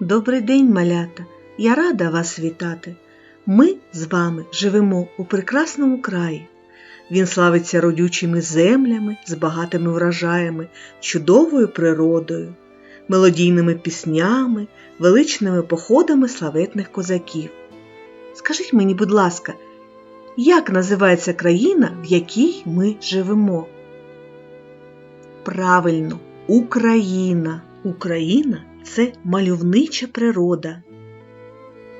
Добрий день, малята! Я рада вас вітати. Ми з вами живемо у прекрасному краї. Він славиться родючими землями з багатими врожаями, чудовою природою, мелодійними піснями, величними походами славетних козаків. Скажіть мені, будь ласка, як називається країна, в якій ми живемо? Правильно, Україна. Україна це мальовнича природа,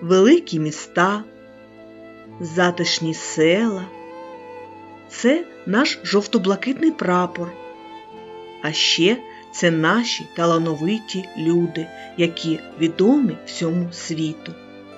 великі міста, затишні села. Це наш жовто-блакитний прапор. А ще це наші талановиті люди, які відомі всьому світу.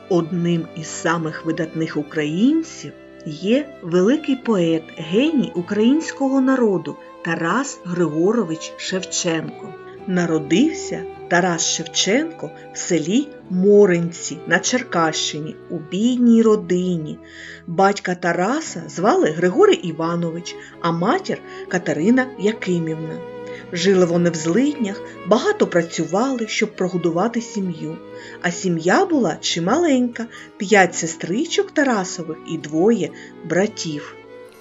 Одним із самих видатних українців є великий поет, геній українського народу Тарас Григорович Шевченко. Народився Тарас Шевченко в селі Моринці на Черкащині у бідній родині. Батька Тараса звали Григорій Іванович, а матір Катерина Якимівна. Жили вони в злиднях, багато працювали, щоб прогодувати сім'ю. А сім'я була чималенька, п'ять сестричок Тарасових і двоє братів.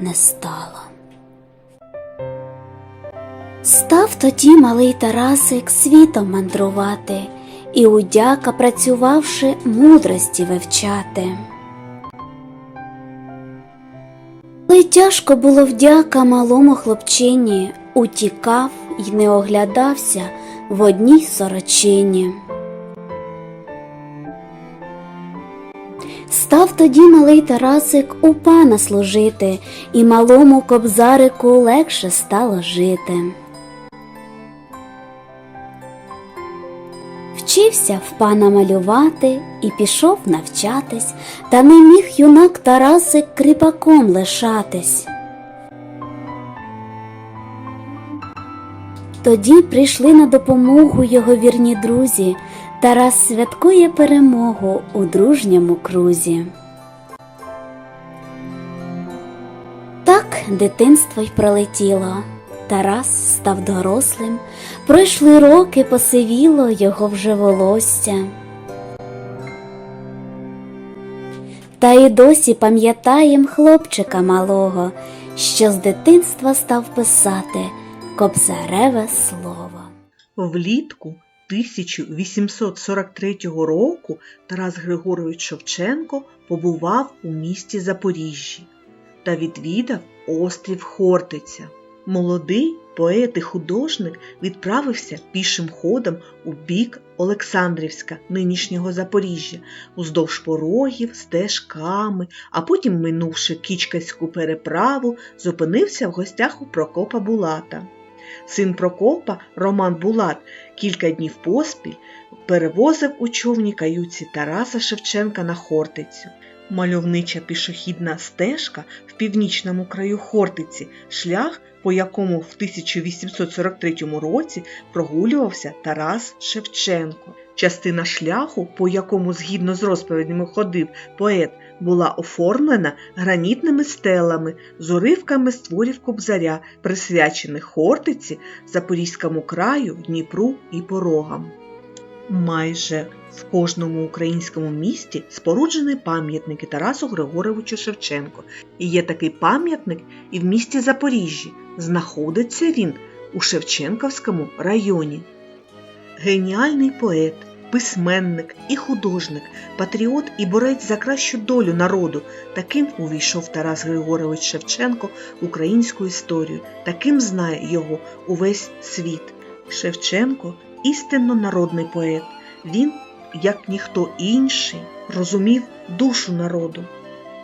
не стало. Став тоді малий Тарасик світом мандрувати і удяка, працювавши, мудрості вивчати. Але тяжко було вдяка малому хлопчині, утікав й не оглядався в одній сорочині. Став тоді малий Тарасик у пана служити, і малому кобзарику легше стало жити. Вчився в пана малювати і пішов навчатись, та не міг юнак Тарасик кріпаком лишатись. Тоді прийшли на допомогу його вірні друзі. Тарас святкує перемогу у дружньому крузі. Так дитинство й пролетіло. Тарас став дорослим, пройшли роки, посивіло його вже волосся. Та й досі пам'ятаєм хлопчика малого, що з дитинства став писати кобзареве слово. Влітку 1843 року Тарас Григорович Шевченко побував у місті Запоріжжі та відвідав острів Хортиця. Молодий поет і художник відправився пішим ходом у бік Олександрівська, нинішнього Запоріжжя, уздовж порогів, стежками, а потім, минувши Кічкаську переправу, зупинився в гостях у Прокопа Булата. Син Прокопа Роман Булат кілька днів поспіль перевозив у човні каюці Тараса Шевченка на Хортицю. Мальовнича пішохідна стежка в північному краю Хортиці, шлях, по якому в 1843 році прогулювався Тарас Шевченко. Частина шляху, по якому згідно з розповідями ходив поет, була оформлена гранітними стелами з уривками з творів Кобзаря, присвячених Хортиці, Запорізькому краю, Дніпру і Порогам. Майже в кожному українському місті споруджені пам'ятники Тарасу Григоровичу Шевченко. І є такий пам'ятник і в місті Запоріжжі. Знаходиться він у Шевченківському районі. Геніальний поет, письменник і художник, патріот і борець за кращу долю народу. Таким увійшов Тарас Григорович Шевченко в українську історію, таким знає його увесь світ. Шевченко істинно народний поет. Він, як ніхто інший, розумів душу народу.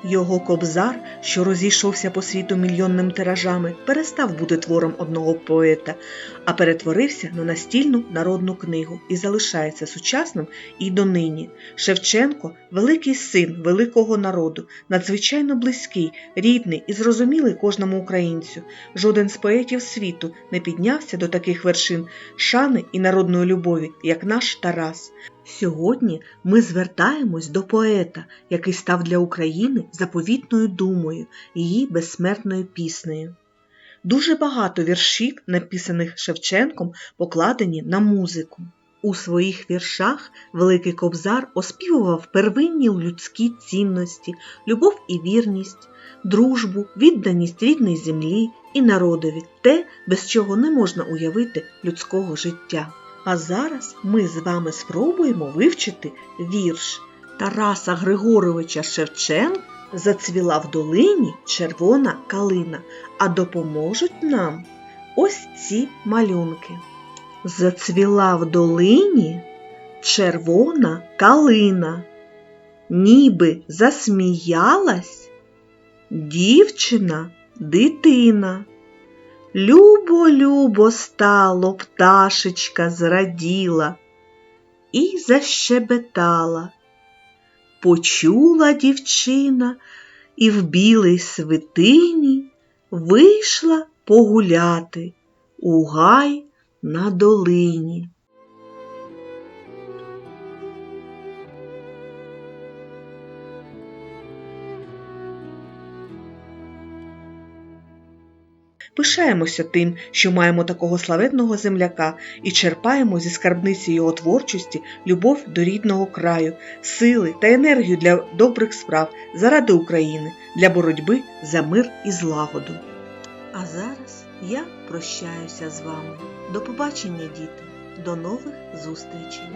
Його кобзар, що розійшовся по світу мільйонним тиражами, перестав бути твором одного поета, а перетворився на настільну народну книгу і залишається сучасним і донині. Шевченко великий син великого народу, надзвичайно близький, рідний і зрозумілий кожному українцю. Жоден з поетів світу не піднявся до таких вершин шани і народної любові, як наш Тарас. Сьогодні ми звертаємось до поета, який став для України заповітною думою, її безсмертною піснею. Дуже багато віршів, написаних Шевченком, покладені на музику. У своїх віршах Великий Кобзар оспівував первинні людські цінності, любов і вірність, дружбу, відданість рідній землі і народові, те, без чого не можна уявити людського життя. А зараз ми з вами спробуємо вивчити вірш Тараса Григоровича Шевченка Зацвіла в долині червона калина, а допоможуть нам ось ці малюнки. Зацвіла в долині червона калина, ніби засміялась дівчина дитина. Любо-любо стало, пташечка зраділа і защебетала. Почула дівчина і в білій свитині вийшла погуляти у гай на долині. Пишаємося тим, що маємо такого славетного земляка і черпаємо зі скарбниці його творчості любов до рідного краю, сили та енергію для добрих справ заради України, для боротьби за мир і злагоду. А зараз я прощаюся з вами. До побачення, діти, до нових зустрічей!